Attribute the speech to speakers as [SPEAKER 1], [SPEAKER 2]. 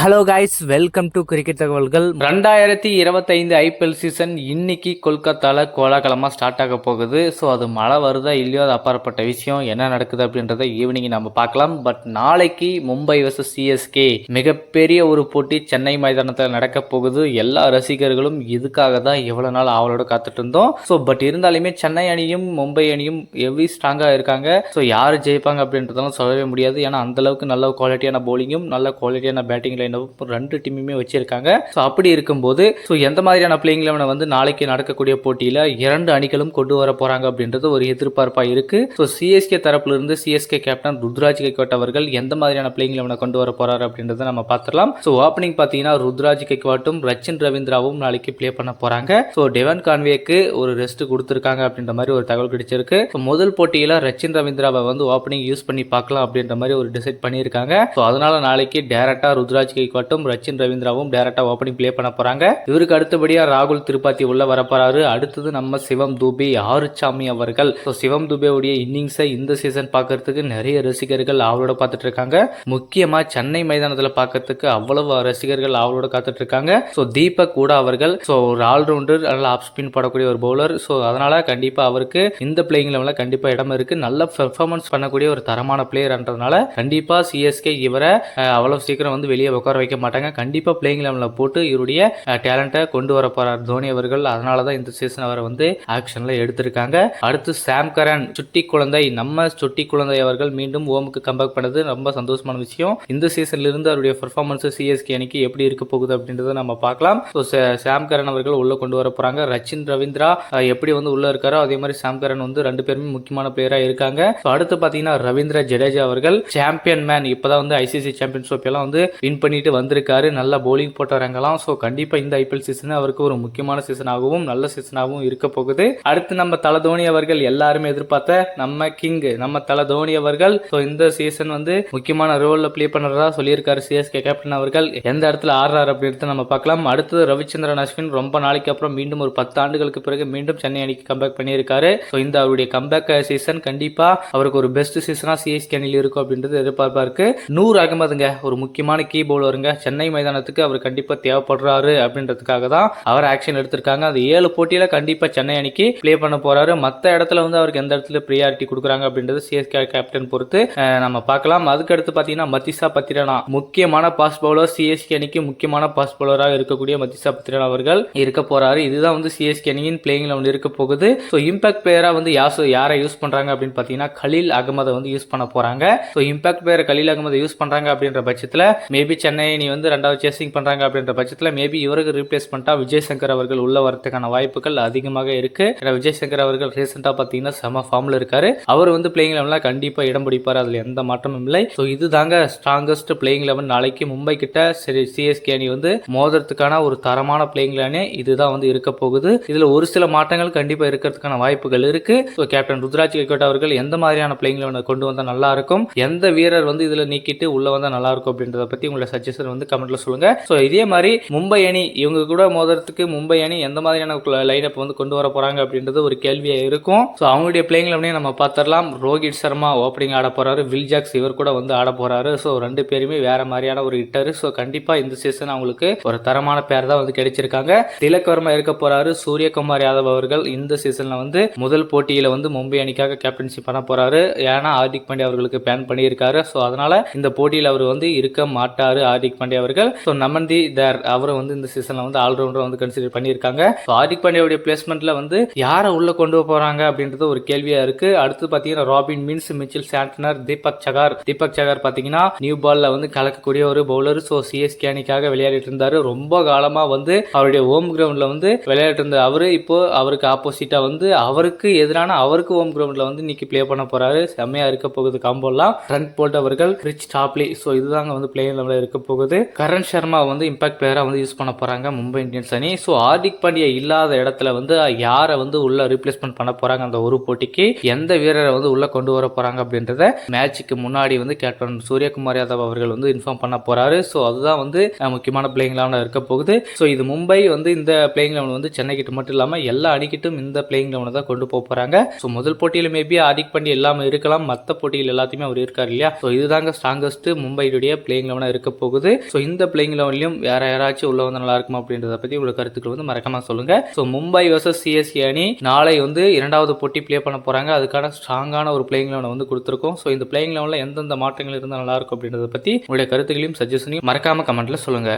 [SPEAKER 1] Hello guys welcome to cricket தகவல்கள் ரெண்டாயிரத்தி இருபத்தைந்து ஐபிஎல் சீசன் இன்னைக்கு கொல்கத்தால கோலாகலமாக ஸ்டார்ட் ஆக போகுது. ஸோ அது மழை வருதா இல்லையோ அது அப்பாற்பட்ட விஷயம். என்ன நடக்குது அப்படின்றத ஈவினிங் நம்ம பார்க்கலாம். பட் நாளைக்கு மும்பை வர்சஸ் சிஎஸ்கே மிகப்பெரிய ஒரு போட்டி சென்னை மைதானத்தில் நடக்க போகுது. எல்லா ரசிகர்களும் இதுக்காக தான் எவ்வளோ நாள் அவளோட காத்துட்டு இருந்தோம். ஸோ பட் இருந்தாலுமே சென்னை அணியும் மும்பை அணியும் எவ்வி ஸ்ட்ராங்காக இருக்காங்க. ஸோ யார் ஜெயிப்பாங்க அப்படின்றதெல்லாம் சொல்லவே முடியாது. ஏன்னா அந்த அளவுக்கு நல்ல குவாலிட்டியான போலிங்கும் நல்ல குவாலிட்டியான பேட்டிங் லைனப்பும் ரெண்டு டீமுமே வச்சிருக்காங்க. ஸோ அப்படி இருக்கும்போது ஸோ எந்த மாதிரியான பிளேயிங் லெவனை வந்து நாளைக்கு நடக்கக்கூடிய போட்டியில் இரண்டு அணிகளும் கொண்டு வர போறாங்க அப்படின்றது ஒரு எதிர்பார்ப்பாக இருக்கு. ஸோ சிஎஸ்கே தரப்புல இருந்து சிஎஸ்கே கேப்டன் ருத்ராஜ் கெக்வாட் அவர்கள் எந்த மாதிரியான பிளேயிங் லெவனை கொண்டு வர போறாரு அப்படின்றத நம்ம பார்த்துடலாம். ஸோ ஓப்பனிங் பார்த்தீங்கன்னா ருத்ராஜ் கெக்வாட்டும் ரச்சின் ரவீந்திராவும் நாளைக்கு ப்ளே பண்ண போகிறாங்க ஸோ டெவன் கான்வேக்கு ஒரு ரெஸ்ட் கொடுத்துருக்காங்க அப்படின்ற மாதிரி ஒரு தகவல் கிடைச்சிருக்கு. ஸோ முதல் போட்டியில் ரச்சின் ரவீந்திராவை வந்து ஓப்பனிங் யூஸ் பண்ணி பார்க்கலாம் அப்படின்ற மாதிரி ஒரு டிசைட் பண்ணியிருக்காங்க. ஸோ அதனால நாளைக்கு டேரக்டாக ருத்ராஜ் கெய்க்வாட்டும் ரச்சின் ரவீந்திராவும் டேரக்டா ஓப்பனிங் பிளே பண்ண போறாங்க. இவருக்கு அடுத்தபடியா ராகுல் திருப்பாத்தி உள்ள வரப்போறாரு. அடுத்தது நம்ம சிவம் தூபி ஆறுச்சாமி அவர்கள். சிவம் துபேவுடைய இன்னிங்ஸை இந்த சீசன் பார்க்கறதுக்கு நிறைய ரசிகர்கள் அவரோட பார்த்துட்டு இருக்காங்க. முக்கியமா சென்னை மைதானத்தில் பார்க்கறதுக்கு அவ்வளவு ரசிகர்கள் அவரோட காத்துட்டு இருக்காங்க. ஸோ தீபக் கூட அவர்கள் ஸோ ஒரு ஆல்ரவுண்டர் நல்ல ஆஃப் ஸ்பின் போடக்கூடிய ஒரு பவுலர் ஸோ அதனால கண்டிப்பா அவருக்கு இந்த பிளேயிங் லெவலில் கண்டிப்பா இடம் இருக்கு. நல்ல பெர்ஃபார்மன்ஸ் பண்ணக்கூடிய ஒரு தரமான பிளேயர்ன்றதுனால கண்டிப்பா சிஎஸ்கே இவரை அவ்வளவு சீக்கிரம் வந்து வெளியே உட்கார வைக்க மாட்டாங்க. கண்டிப்பாக பிளேயிங் லெவலில் போட்டு இவருடைய டேலண்ட்டை கொண்டு வர போகிறார் தோனி அவர்கள். அதனால தான் இந்த சீசன் அவரை வந்து ஆக்ஷனில் எடுத்திருக்காங்க. அடுத்து சாம் கரன் சுட்டி குழந்தை. நம்ம சுட்டி குழந்தை அவர்கள் மீண்டும் ஓமுக்கு கம்பேக் பண்ணது ரொம்ப சந்தோஷமான விஷயம். இந்த சீசன்ல இருந்து அவருடைய பெர்ஃபார்மன்ஸ் சிஎஸ்கே அணிக்கு எப்படி இருக்க போகுது அப்படின்றத நம்ம பார்க்கலாம். ஸோ சாம் கரன் அவர்கள் உள்ள கொண்டு வர போறாங்க. ரச்சின் ரவீந்திரா எப்படி வந்து உள்ள இருக்காரோ அதே மாதிரி சாம் கரன் வந்து ரெண்டு பேருமே முக்கியமான பிளேயரா இருக்காங்க. ஸோ அடுத்து பாத்தீங்கன்னா ரவீந்திர ஜடேஜா அவர்கள் சாம்பியன் மேன் இப்பதான் வந்து ஐசிசி சாம்பியன்ஷிப் எல்லாம் வந்து வின் பண்ணிட்டு வந்திருக்காரு. நல்ல போட்டு போட்டவரங்கலாம். ஸோ கண்டிப்பாக இந்த ஐபிஎல் சீசன் அவருக்கு ஒரு முக்கியமான சீசனாகவும் நல்ல சீசனாகவும் இருக்க போகுது. அடுத்து நம்ம தல தோனி அவர்கள் எல்லாருமே எதிர்பார்த்த நம்ம கிங் நம்ம தல தோனி அவர்கள். ஸோ இந்த சீசன் வந்து முக்கியமான ரோலில் ப்ளே பண்ணுறதா சொல்லியிருக்காரு சிஎஸ்கே கேப்டன் அவர்கள். எந்த இடத்துல ஆடுறாரு அப்படின்றத நம்ம பார்க்கலாம். அடுத்தது ரவிச்சந்திரன் அஸ்வின் ரொம்ப நாளைக்கு அப்புறம் மீண்டும் ஒரு பத்து ஆண்டுகளுக்கு பிறகு மீண்டும் சென்னை அணிக்கு கம்பேக் பண்ணியிருக்காரு. ஸோ இந்த அவருடைய கம்பேக் சீசன் கண்டிப்பாக அவருக்கு ஒரு பெஸ்ட் சீசனா சிஎஸ்கே அணியில் இருக்கும் அப்படின்றது எதிர்பார்ப்பா இருக்கு. நூறு அகமதுங்க ஒரு முக்கியமான கீபோர்டு பவுலருங்க சென்னை மைதானத்துக்கு அவர் கண்டிப்பா தேவைப்படுறாரு அப்படின்றதுக்காக தான் அவர் ஆக்ஷன் எடுத்திருக்காங்க. அந்த ஏழு போட்டியில கண்டிப்பா சென்னை அணிக்கு ப்ளே பண்ண போறாரு. மற்ற இடத்துல வந்து அவருக்கு எந்த இடத்துல ப்ரியாரிட்டி கொடுக்குறாங்க அப்படின்றது சிஎஸ்கே கேப்டன் பொறுத்து நம்ம பார்க்கலாம். அதுக்கு அடுத்து பாத்தீங்கன்னா மத்திசா பத்திரனா. முக்கியமான பாஸ் பவுலர் சிஎஸ்கே அணிக்கு முக்கியமான பாஸ் பவுலராக இருக்கக்கூடிய மத்திசா பத்திரனா அவர்கள் இருக்க போறாரு. இதுதான் வந்து சிஎஸ்கே அணியின் பிளேயிங்ல லெவன் இருக்க போகுது. ஸோ இம்பாக்ட் பிளேயரா வந்து யாசு யாரை யூஸ் பண்றாங்க அப்படின்னு பாத்தீங்கன்னா கலீல் அகமதை வந்து யூஸ் பண்ண போறாங்க. ஸோ இம்பாக்ட் பிளேயர் கலீல் அகமதை யூஸ் பண்றாங்க அப்படின்ற பட்சத்தில் மேபி சென்னை நீ வந்து ரெண்டாவது சேசிங் பண்ணுறாங்க அப்படின்ற பட்சத்தில் மேபி இவருக்கு ரீப்ளேஸ்மெண்ட்டா விஜய் சங்கர் அவர்கள் உள்ள வரதுக்கான வாய்ப்புகள் அதிகமாக இருக்கு. ஏன்னா விஜய் சங்கர் அவர்கள் ரீசெண்டாக பார்த்தீங்கன்னா செம ஃபார்மில் இருக்காரு. அவர் வந்து பிளேயிங் லெவன்ல கண்டிப்பாக இடம் பிடிப்பார். அதில் எந்த மாற்றமும் இல்லை. ஸோ இதுதாங்க ஸ்ட்ராங்கஸ்ட் பிளேயிங் லெவன் நாளைக்கு மும்பை கிட்ட சரி சிஎஸ்கே அணி வந்து மோதுறதுக்கான ஒரு தரமான பிளேயிங் லெவனே இதுதான் வந்து இருக்க போகுது. இதில் ஒரு சில மாற்றங்கள் கண்டிப்பாக இருக்கிறதுக்கான வாய்ப்புகள் இருக்கு. ஸோ கேப்டன் ருத்ராஜ் கெக்வாட் அவர்கள் எந்த மாதிரியான பிளேயிங் லெவனை கொண்டு வந்தால் நல்லா இருக்கும்? எந்த வீரர் வந்து இதில் நீக்கிட்டு உள்ள வந்தால் நல்லா இருக்கும் அப்படின்றத பற்றி உங்களோட சஜஷன் வந்து கமெண்ட்ல சொல்லுங்க. ஸோ இதே மாதிரி மும்பை அணி இவங்க கூட மோதுறதுக்கு மும்பை அணி எந்த மாதிரியான லைனப் வந்து கொண்டு வர போறாங்க அப்படின்றது ஒரு கேள்வியா இருக்கும். ஸோ அவங்களுடைய பிளேயிங்ல அப்படியே நம்ம பார்த்துடலாம். ரோஹித் சர்மா ஓப்பனிங் ஆட போறாரு. வில் ஜாக்ஸ் இவர் கூட வந்து ஆட போறாரு. ஸோ ரெண்டு பேருமே வேற மாதிரியான ஒரு ஹிட்டர் ஸோ கண்டிப்பா இந்த சீசன் அவங்களுக்கு ஒரு தரமான பேர் தான் வந்து கிடைச்சிருக்காங்க. திலக் வர்மா இருக்க போறாரு. சூரியகுமார் யாதவ் அவர்கள் இந்த சீசன்ல வந்து முதல் போட்டியில வந்து மும்பை அணிக்காக கேப்டன்ஷிப் பண்ண போறாரு. ஏன்னா ஹார்திக் பாண்டியா அவர்களுக்கு பேன் பண்ணியிருக்காரு. ஸோ அதனால இந்த போட்டியில் அவர் வந்து இருக்க மாட்டாரு. ஹார்திக் பாண்டியா அவர்கள். ஸோ நமந்தி தர் அவரை வந்து இந்த சீசன்ல வந்து ஆல்ரவுண்டர் வந்து கன்சிடர் பண்ணியிருக்காங்க. ஸோ ஹார்திக் பாண்டியாவுடைய பிளேஸ்மெண்ட்ல வந்து யாரை உள்ள கொண்டு போறாங்க அப்படின்றது ஒரு கேள்வியா இருக்கு. அடுத்து பாத்தீங்கன்னா ராபின் மின்ஸ் மிச்சில் சாண்டனர் தீபக் சகார் தீபக் சகார் பாத்தீங்கன்னா நியூ பால்ல வந்து கலக்கக்கூடிய ஒரு பவுலர் ஸோ சிஎஸ்கே அணிக்காக விளையாடிட்டு இருந்தாரு. ரொம்ப காலமா வந்து அவருடைய ஹோம் கிரவுண்ட்ல வந்து விளையாடிட்டு இருந்த அவரு இப்போ அவருக்கு ஆப்போசிட்டா வந்து அவருக்கு எதிரான அவருக்கு ஹோம் கிரவுண்ட்ல வந்து இன்னைக்கு ப்ளே பண்ண போறாரு. செம்மையா இருக்க போகுது காம்போலாம் ரன் போல்ட் அவர்கள் ரிச் டாப்லி ஸோ இதுதாங்க வந்து பிளேயர் லெவலில் இருக்க போகுது. கரண் சர்மா வந்து இம்பாக்ட் பிளேயராக வந்து யூஸ் பண்ண போகிறாங்க மும்பை இந்தியன்ஸ் அணி. ஸோ ஹார்திக் பாண்டியா இல்லாத இடத்துல வந்து யாரை வந்து உள்ள ரீப்ளேஸ்மெண்ட் பண்ண போகிறாங்க அந்த ஒரு போட்டிக்கு? எந்த வீரரை வந்து உள்ள கொண்டு வர போகிறாங்க அப்படின்றத மேட்சுக்கு முன்னாடி வந்து கேப்டன் சூரியகுமார் யாதவ் அவர்கள் வந்து இன்ஃபார்ம் பண்ண போகிறாரு ஸோ அதுதான் வந்து முக்கியமான பிளேயிங் லெவனாக இருக்க போகுது. ஸோ இது மும்பை வந்து இந்த பிளேயிங் லெவன் வந்து சென்னை கிட்ட மட்டும் இல்லாமல் எல்லா அணிக்கிட்டும் இந்த பிளேயிங் லெவனை தான் கொண்டு போக போகிறாங்க ஸோ முதல் போட்டியில் மேபி ஹார்திக் பாண்டியா இல்லாமல் இருக்கலாம். மற்ற போட்டியில் எல்லாத்தையுமே அவர் இருக்கார் இல்லையா? ஸோ இதுதாங்க ஸ்ட்ராங்கஸ்ட் மும்பையுடைய பிளேயிங் லெவனாக இருக்க போகுது. போகுது. ஸோ இந்த பிளேயிங் லெவன்லையும் வேற யாராச்சும் உள்ள வந்து நல்லா இருக்குமா அப்படின்றத பற்றி உங்களோட கருத்துக்கள் வந்து மறக்காம சொல்லுங்க. ஸோ மும்பை வர்சஸ் சிஎஸ்கே அணி நாளை வந்து இரண்டாவது போட்டி ப்ளே பண்ண போறாங்க. அதுக்கான ஸ்ட்ராங்கான ஒரு பிளேயிங் லெவனை வந்து கொடுத்துருக்கோம். ஸோ இந்த பிளேயிங் லெவனில் எந்தெந்த மாற்றங்கள் இருந்தால் நல்லா இருக்கும் அப்படின்றத பற்றி உங்களுடைய கருத்துக்களையும் சஜஷனையும் மறக்காம கமெண்ட்ல சொல்லுங்க.